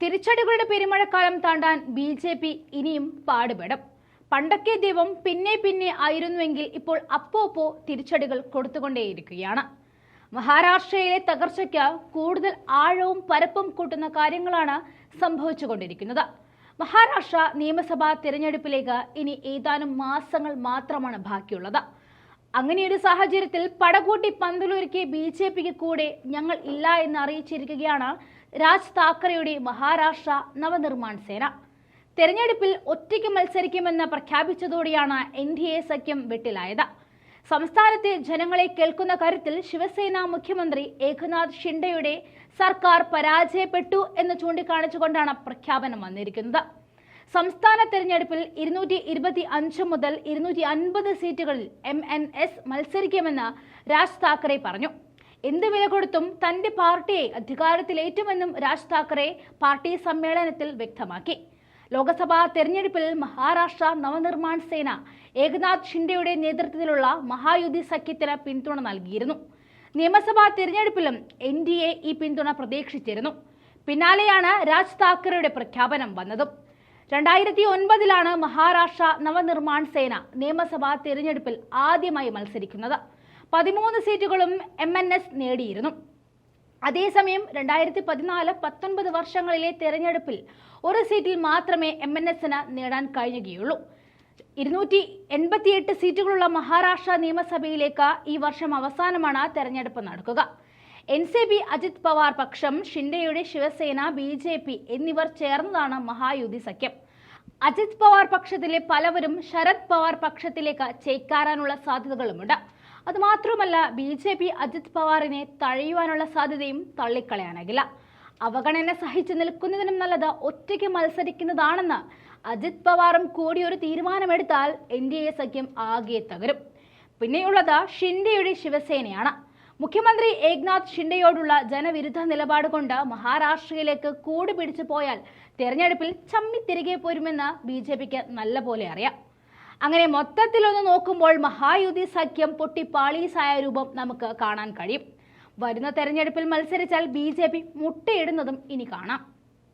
തിരിച്ചടികളുടെ പെരുമഴക്കാലം താണ്ടാൻ B J P ഇനിയും പാടുപെടും. പണ്ടൊക്കെ ദൈവം പിന്നെ പിന്നെ ആയിരുന്നുവെങ്കിൽ ഇപ്പോൾ അപ്പോ അപ്പോ തിരിച്ചടികൾ കൊടുത്തുകൊണ്ടേയിരിക്കുകയാണ്. മഹാരാഷ്ട്രയിലെ തകർച്ചയ്ക്ക് കൂടുതൽ ആഴവും പരപ്പും കൂട്ടുന്ന കാര്യങ്ങളാണ് സംഭവിച്ചുകൊണ്ടിരിക്കുന്നത്. മഹാരാഷ്ട്ര നിയമസഭാ തിരഞ്ഞെടുപ്പിലേക്ക് ഇനി ഏതാനും മാസങ്ങൾ മാത്രമാണ് ബാക്കിയുള്ളത്. അങ്ങനെയൊരു സാഹചര്യത്തിൽ പടകൂട്ടി പന്തലൂരിക്ക് ബി ജെ പിക്ക് കൂടെ ഞങ്ങൾ ഇല്ല എന്ന് അറിയിച്ചിരിക്കുകയാണ് രാജ് താക്കറെയുടെ മഹാരാഷ്ട്ര നവനിർമ്മാൺ സേന. തെരഞ്ഞെടുപ്പിൽ ഒറ്റയ്ക്ക് മത്സരിക്കുമെന്ന് പ്രഖ്യാപിച്ചതോടെയാണ് എൻ ഡി എ സഖ്യം വെട്ടിലായത്. സംസ്ഥാനത്തെ ജനങ്ങളെ കേൾക്കുന്ന കാര്യത്തിൽ ശിവസേന മുഖ്യമന്ത്രി ഏകനാഥ് ഷിൻഡെയുടെ സർക്കാർ പരാജയപ്പെട്ടു എന്ന് ചൂണ്ടിക്കാണിച്ചുകൊണ്ടാണ് പ്രഖ്യാപനം വന്നിരിക്കുന്നത്. സംസ്ഥാന തെരഞ്ഞെടുപ്പിൽ ഇരുന്നൂറ്റി ഇരുപത്തി അഞ്ച് മുതൽ ഇരുന്നൂറ്റി അൻപത് സീറ്റുകളിൽ എം എൻ എസ് മത്സരിക്കുമെന്ന് രാജ് താക്കറെ പറഞ്ഞു. എന്ത് വില കൊടുത്തും തന്റെ പാർട്ടിയെ അധികാരത്തിലേറ്റുമെന്നും രാജ് താക്കറെ പാർട്ടി സമ്മേളനത്തിൽ വ്യക്തമാക്കി. ലോക്സഭാ തെരഞ്ഞെടുപ്പിൽ മഹാരാഷ്ട്ര നവനിർമ്മാൺ സേന ഏകനാഥ് ഷിൻഡെയുടെ നേതൃത്വത്തിലുള്ള മഹായുതി സഖ്യത്തിന് പിന്തുണ നൽകിയിരുന്നു. നിയമസഭാ തെരഞ്ഞെടുപ്പിലും എൻ ഡി എ ഈ പിന്തുണ പ്രതീക്ഷിച്ചിരുന്നു. പിന്നാലെയാണ് രാജ് താക്കറെയുടെ പ്രഖ്യാപനം വന്നതും. രണ്ടായിരത്തി ഒൻപതിലാണ് മഹാരാഷ്ട്ര നവനിർമ്മാൺ സേന നിയമസഭാ തിരഞ്ഞെടുപ്പിൽ ആദ്യമായി മത്സരിക്കുന്നത്. പതിമൂന്ന് സീറ്റുകളും എം എൻ എസ് നേടിയിരുന്നു. അതേസമയം രണ്ടായിരത്തി പതിനാല് പത്തൊൻപത് വർഷങ്ങളിലെ തെരഞ്ഞെടുപ്പിൽ ഒരു സീറ്റിൽ മാത്രമേ എം എൻ എസിന് നേടാൻ കഴിയുകയുള്ളൂ ഇരുന്നൂറ്റി എൺപത്തിയെട്ട് സീറ്റുകളുള്ള മഹാരാഷ്ട്ര നിയമസഭയിലേക്ക് ഈ വർഷം അവസാനമാണ് തെരഞ്ഞെടുപ്പ് നടക്കുക. N C P Ajit Pawar പക്ഷം ഷിൻഡെയുടെ ശിവസേന ബി ജെ പി എന്നിവർ ചേർന്നതാണ് മഹായുതി സഖ്യം. അജിത് പവാർ പക്ഷത്തിലെ പലവരും ശരത് പവാർ പക്ഷത്തിലേക്ക് ചേക്കാറാനുള്ള സാധ്യതകളുമുണ്ട്. അതുമാത്രമല്ല ബി ജെ പി അജിത് പവാറിനെ തഴയുവാനുള്ള സാധ്യതയും തള്ളിക്കളയാനാകില്ല. അവഗണന സഹിച്ചു നിൽക്കുന്നതിനും നല്ലത് ഒറ്റയ്ക്ക് മത്സരിക്കുന്നതാണെന്ന് അജിത് പവാറും കൂടി ഒരു തീരുമാനമെടുത്താൽ എൻ ഡി എ സഖ്യം ആകെ തകരും. പിന്നെയുള്ളത് ഷിൻഡെയുടെ ശിവസേനയാണ്. മുഖ്യമന്ത്രി ഏക്നാഥ് ഷിൻഡെയോടുള്ള ജനവിരുദ്ധ നിലപാട് കൊണ്ട് മഹാരാഷ്ട്രയിലേക്ക് കൂടി പിടിച്ചു പോയാൽ തെരഞ്ഞെടുപ്പിൽ ചമ്മി തിരികെ പോരുമെന്ന് ബി ജെ പിക്ക് നല്ലപോലെ അറിയാം. അങ്ങനെ മൊത്തത്തിലൊന്ന് നോക്കുമ്പോൾ മഹായുതി സഖ്യം പൊട്ടിപ്പാളീസായ രൂപം നമുക്ക് കാണാൻ കഴിയും. വരുന്ന തെരഞ്ഞെടുപ്പിൽ മത്സരിച്ചാൽ ബി ജെ പി മുട്ടയിടുന്നതും ഇനി കാണാം.